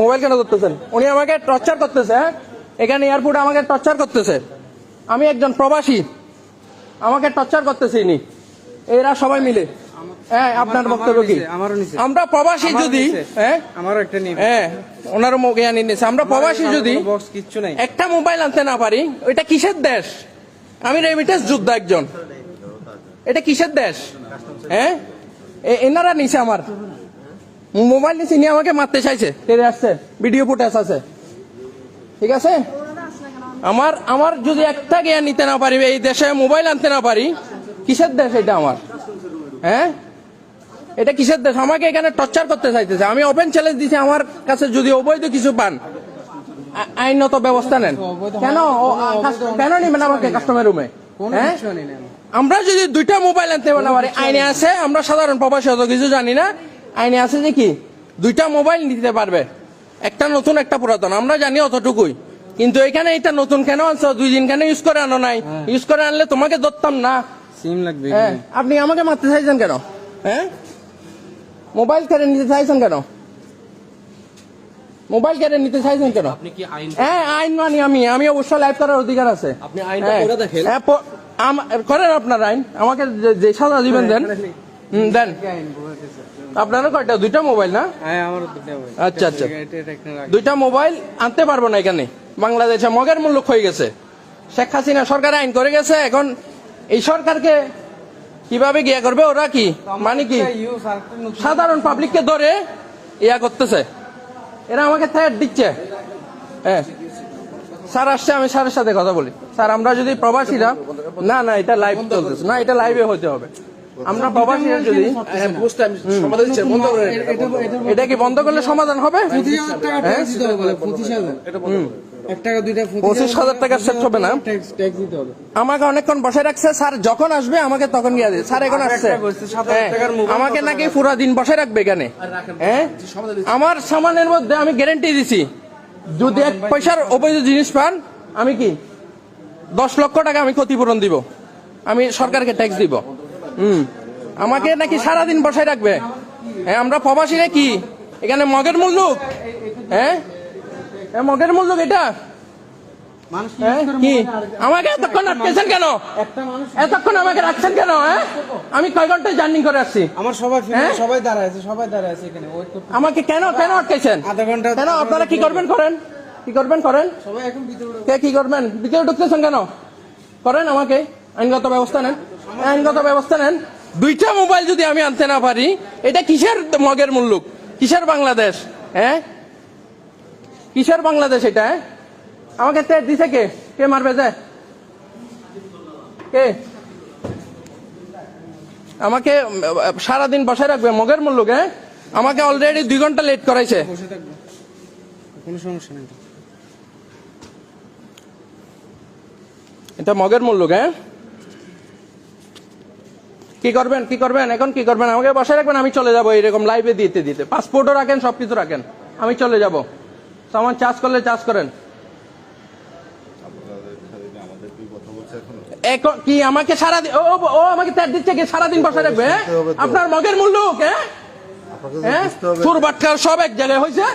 Mobile কেন ধরতেছেন? উনি আমাকে টর্চার করতেছে হ্যাঁ? এখানে এয়ারপোর্টে আমাকে টর্চার করতেছে। আমি একজন প্রবাসী। আমাকে টর্চার করতেছে ইনি। এরা সবাই মিলে। হ্যাঁ আপনার বক্তব্য কি। আমরা প্রবাসী যদি হ্যাঁ? আমারও একটা হ্যাঁ ওনারও মুখে আনি আমরা প্রবাসী যদি কিচ্ছু নাই। একটা মোবাইল আনতে না পারি ওইটা কিসের দেশ? আমি রেমিটেন্স যোদ্ধা একজন। এটা কিসের দেশ? হ্যাঁ? এনারা নিছে আমার। মোবাইল নিয়ে আমাকে মারতে চাইছে। তেরে আসছে? ভিডিও ফুটেজ আছে। ঠিক আছে? আমার আমার যদি একটা জ্ঞান নিতে না পারি এই দেশে মোবাইল আনতে না পারি কিসের দেশ এটা আমার? হ্যাঁ? এটা কিসের দেশ? আমাকে এখানে টর্চার করতে চাইতেছে। আমি ওপেন চ্যালেঞ্জ দিছি আমার কাছে যদি অবৈধ কিছু পান। আইনত ব্যবস্থা নেন। কেন ও- কেন নিবেন আমাকে কাস্টমার রুমে হ্যাঁ। আমরা যদি দুইটা মোবাইল আনতে পারি আইনে আছে আমরা সাধারণ প্রবাসী অত কিছু জানি না। আইনে আছে যে কি দুইটা মোবাইল নিতে পারবে। একটা নতুন একটা পুরাতন। আমরা জানি অতটুকুই। কিন্তু এখানে এটা নতুন কেন আনছো? দুই দিন কেন ইউজ করে আনো নাই? ইউজ করে আনলে তোমাকে ধরতাম না। সিম লাগবে হ্যাঁ। আপনি আমাকে মারতে চাইছেন কেন? হ্যাঁ? মোবাইল কেড়ে নিতে চাইছেন কেন? মোবাইল কেড়ে নিতে চাইছেন কেন? আপনি কি আইন হ্যাঁ আইন মানি আমি। আমি অবশ্যই লাইভ করার অধিকার আছে। আপনি আইনটা হ্যাঁ। দেখেন। হ্যাঁ, করেন আপনার আইন। আমাকে যে- সাজা দিবেন দেন। দেন। আপনারও কয়টা? দুইটা মোবাইল না? হ্যাঁ আমারও দুটো ভাই আচ্ছা, আচ্ছা। দুইটা মোবাইল আনতে পারব না এখানে। বাংলাদেশে মগের মূল্য হয়ে গেছে। শেখ হাসিনা সরকার আইন করে গেছে এখন এই সরকারকে কীভাবে গিয়া করবে? ওরা কি? মানে কি? সাধারণ পাবলিককে ধরে ইয়া করতেছে। এরা আমাকে থ্রেট দিচ্ছে। হ্যাঁ। স্যার আসছে আমি স্যারের সাথে কথা বলি। স্যার আমরা যদি প্রবাসীরা না না এটা লাইভ চলতেছে। না এটা লাইভে হতে হবে। আমরা প্রবাসীরা যদি হ্যাঁ এটা কি বন্ধ করলে সমাধান হবে? পঁচিশ হাজার টাকা বলে পঁচিশ হাজার। টাকা সেট হবে না। আমাকে অনেকক্ষণ বসে রাখছে স্যার যখন আসবে আমাকে তখন গিয়ে স্যার এখন আসছে। হ্যাঁ, আমাকে নাকি পুরো দিন বসে রাখবে এখানে। হ্যাঁ? আমার সামানের মধ্যে আমি গ্যারেন্টি দিছি। যদি এক পয়সার অবৈধ জিনিস পান আমি কি? দশ লক্ষ টাকা আমি ক্ষতিপূরণ দিব। আমি সরকারকে ট্যাক্স দিব। হুম। আমাকে নাকি সারাদিন বসায় রাখবে। হ্যাঁ আমরা প্রবাসী নাকি? এখানে মগের মূল্য হ্যাঁ? এ মগের মূল্য এটা? মানুষ হ্যাঁ কি? আমাকে এতক্ষণ আটকেছেন কেন? এতক্ষণ আমাকে রাখছেন কেন হ্যাঁ? আমি কয় জার্নি করে আসছি? আমার সবাই হ্যাঁ? সবাই দাঁড়ায় আছে সবাই দাঁড়ায় আছে এখানে। আমাকে কেন কেন আটকেছেন? আধা ঘণ্টা কেন আপনারা কি করবেন করেন? কি করবেন করেন? সবাই এখন ভিতরে কে কি করবেন? ভিতরে ঢুকতেছেন কেন? করেন আমাকে। আইনগত ব্যবস্থা নেন। আইনগত ব্যবস্থা নেন। দুইটা মোবাইল যদি আমি আনতে না পারি এটা কিসের মগের মুল্লুক? কিসের বাংলাদেশ? হ্যাঁ? কিসের বাংলাদেশ এটা? আমাকে টেট দিছে কে? কে মারবে যে? কে? আমাকে সারাদিন বসায় রাখবে মগের মুল্লুক হ্যাঁ? আমাকে অলরেডি দুই ঘণ্টা লেট করাইছে। কোনো সমস্যা নেই এটা মগের মূল্য হ্যাঁ? কি করবেন কি করবেন? এখন কি করবেন? আমাকে বসায় রাখবেন আমি চলে যাব এরকম লাইভে দিতে দিতে। পাসপোর্টও রাখেন সবকিছু রাখেন। আমি চলে যাব। সামান চার্জ করলে চার্জ করেন। এখন কি আমাকে সারা ও ও- আমাকে দিচ্ছে কি? সারাদিন বসায় রাখবে হ্যাঁ? আপনার মগের মূল্য হ্যাঁ? হ্যাঁ? চোর বাটকার সব এক জায়গায় হয়েছে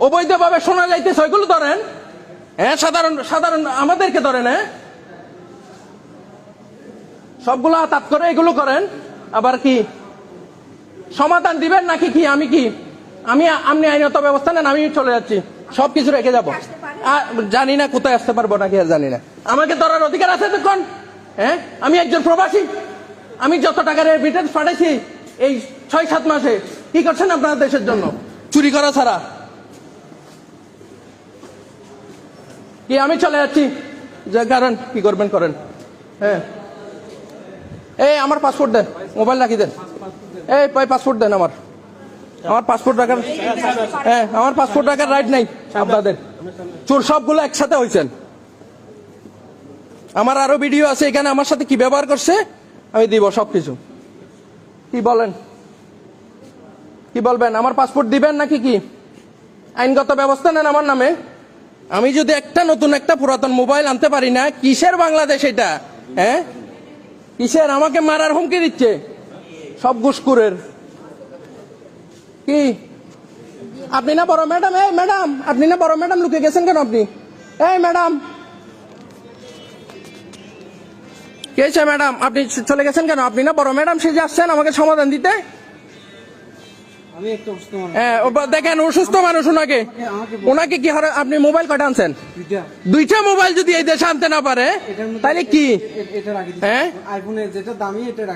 অবৈধভাবে শোনা যাইতেছে ওইগুলো ধরেন। হ্যাঁ সাধারণ সাধারণ আমাদেরকে ধরেন হ্যাঁ? সবগুলো আতাত করে এগুলো করেন। আবার কি সমাধান দিবেন নাকি কি? আমি কি? আমি আপনি আইনত ব্যবস্থা নেন আমি চলে যাচ্ছি। সব কিছু রেখে যাব। আর জানি না কোথায় আসতে পারব নাকি আর জানি না। আমাকে ধরার অধিকার আছে তখন হ্যাঁ? আমি একজন প্রবাসী। আমি যত টাকার রিটার্ন পাঠাইছি এই ছয় সাত মাসে কি করছেন আপনার দেশের জন্য? চুরি করা ছাড়া। কি আমি চলে যাচ্ছি? যে কারণ কি করবেন করেন? হ্যাঁ? এই, আমার পাসপোর্ট দেন মোবাইল রাখি দেন। এই পাসপোর্ট দেন আমার। আমার পাসপোর্ট রাখার হ্যাঁ আমার পাসপোর্ট রাখার রাইট নাই আপনাদের। চোর সবগুলো একসাথে হয়েছেন আমার আরও ভিডিও আছে, এখানে আমার সাথে কি ব্যবহার করছে? আমি দিব সবকিছু। কি বলেন? কি বলবেন? আমার পাসপোর্ট দিবেন নাকি কি? আইনগত ব্যবস্থা নেন আমার নামে। আমি যদি একটা নতুন, একটা পুরাতন মোবাইল আনতে পারি না, কিসের বাংলাদেশ এটা? হ্যাঁ? কিসের? আমাকে মারার হুমকি দিচ্ছে। সব ঘুষকুরের কি? আপনি না বড় ম্যাডাম? এই ম্যাডাম, আপনি না বড় ম্যাডাম, লুকিয়ে গেছেন কেন আপনি? এই ম্যাডাম। কে ম্যাডাম? আপনি চলে গেছেন কেন? আপনি না বড় ম্যাডাম, সে আসছেন আমাকে সমাধান দিতে? হ্যাঁ দেখেন অসুস্থ মানুষ ওনাকে। ওনাকে কি হারা আপনি মোবাইল কটা আনছেন? দুইটা। মোবাইল যদি এই দেশে আনতে না পারে তাহলে কি? হ্যাঁ?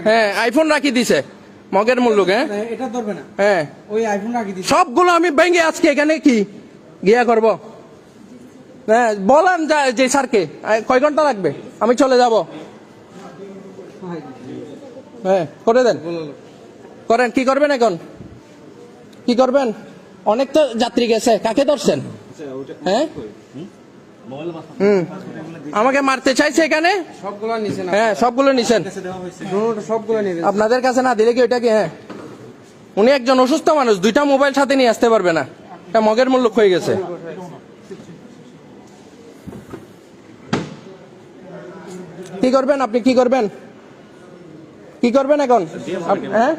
হ্যাঁ আইফোন রাখি দিছে। মগের মূল্য হ্যাঁ? হ্যাঁ, এটা ধরবে না। হ্যাঁ। ওই আইফোন রাখি দিচ্ছি সবগুলো আমি ভেঙে আজকে এখানে কি? গিয়া করব। হ্যাঁ বলেন যা যে স্যারকে। কয় ঘণ্টা লাগবে? আমি চলে যাব। হ্যাঁ করে দেন। করেন কি করবেন এখন? কি করবেন? অনেক তো যাত্রী গেছে। কাকে ধরছেন? হ্যাঁ? হুম। আমাকে মারতে চাইছে এখানে? সবগুলো হ্যাঁ সবগুলো নিছেন। সবগুলো আপনাদের কাছে না দিলে কি ওইটা কি? হ্যাঁ। উনি একজন অসুস্থ মানুষ দুইটা মোবাইল সাথে নিয়ে আসতে পারবে না। এটা মগের মূল্য হয়ে গেছে। কি করবেন আপনি? কি করবেন? কি করবেন এখন? হ্যাঁ?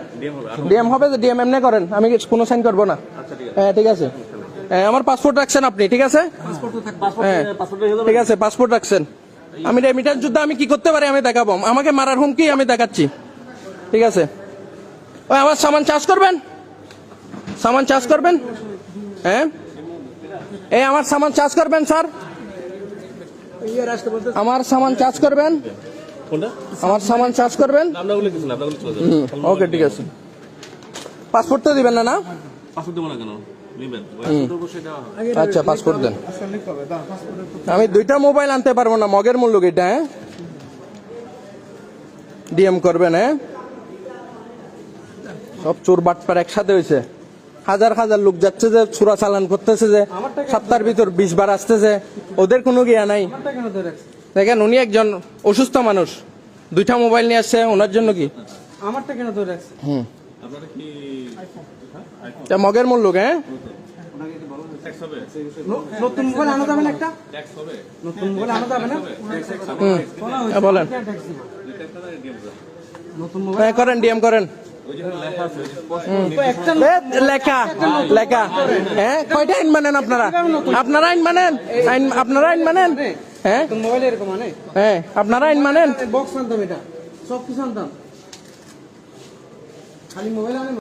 ডিএম হবে তো ডিএম এমনি করেন। আমি কোনো সাইন করব না। হ্যাঁ ঠিক আছে। হ্যাঁ, আমার পাসপোর্ট রাখছেন আপনি ঠিক আছে? হ্যাঁ ঠিক আছে পাসপোর্ট রাখছেন। আমি রেমিটেন্স যুদ্ধ আমি কি করতে পারি আমি দেখাবো। আমাকে মারার হুমকি আমি দেখাচ্ছি। ঠিক আছে? ওই আমার সামান চাষ করবেন? সামান চাষ করবেন? হ্যাঁ? এই আমার সামান চাষ করবেন স্যার। আমার সামান চাষ করবেন? আমার সামান চার্জ করবেন? ওকে ঠিক আছে। পাসপোর্ট তো দিবেন না না? আচ্ছা পাসপোর্ট দেন আসলে লিখতে হবে, দাও, পাসপোর্টের আমি দুইটা মোবাইল আনতে পারব না মগের মূল্য এটা হ্যাঁ? ডিএম করবেন হ্যাঁ? সব চোর বাটপার একসাথে হয়েছে। হাজার হাজার লোক যাচ্ছে যে চোরা চালান করতেছে যে সপ্তাহের ভিতর বিশ বার আসতেছে। ওদের কোনো গিয়া নাই। দেখেন উনি একজন অসুস্থ মানুষ। দুইটা মোবাইল নিয়ে আসছে ওনার জন্য কি? আমারটা কেন ধরে রাখছে আপনারা কি তা মগের মূল্য হ্যাঁ? ট্যাক্স হবে নতুন মোবাইল আনা যাবে না একটা? ট্যাক্স হবে নতুন মোবাইল আনা যাবে না? হুম। হ্যাঁ, বলেন। হয়েছে, ট্যাক্স দিব। নতুন মোবাইল হ্যাঁ করেন ডিএম করেন। লেখা লেখা। লেখা হ্যাঁ কয়টা আইন মানেন আপনারা? আপনারা আইন মানেন? আইন আপনারা আইন মানেন? হ্যাঁ? মোবাইল এরকম আনে হ্যাঁ আপনারা আইন মানেন? বক্স আনতাম এটা সব কিছু আনতাম। খালি মোবাইল আনে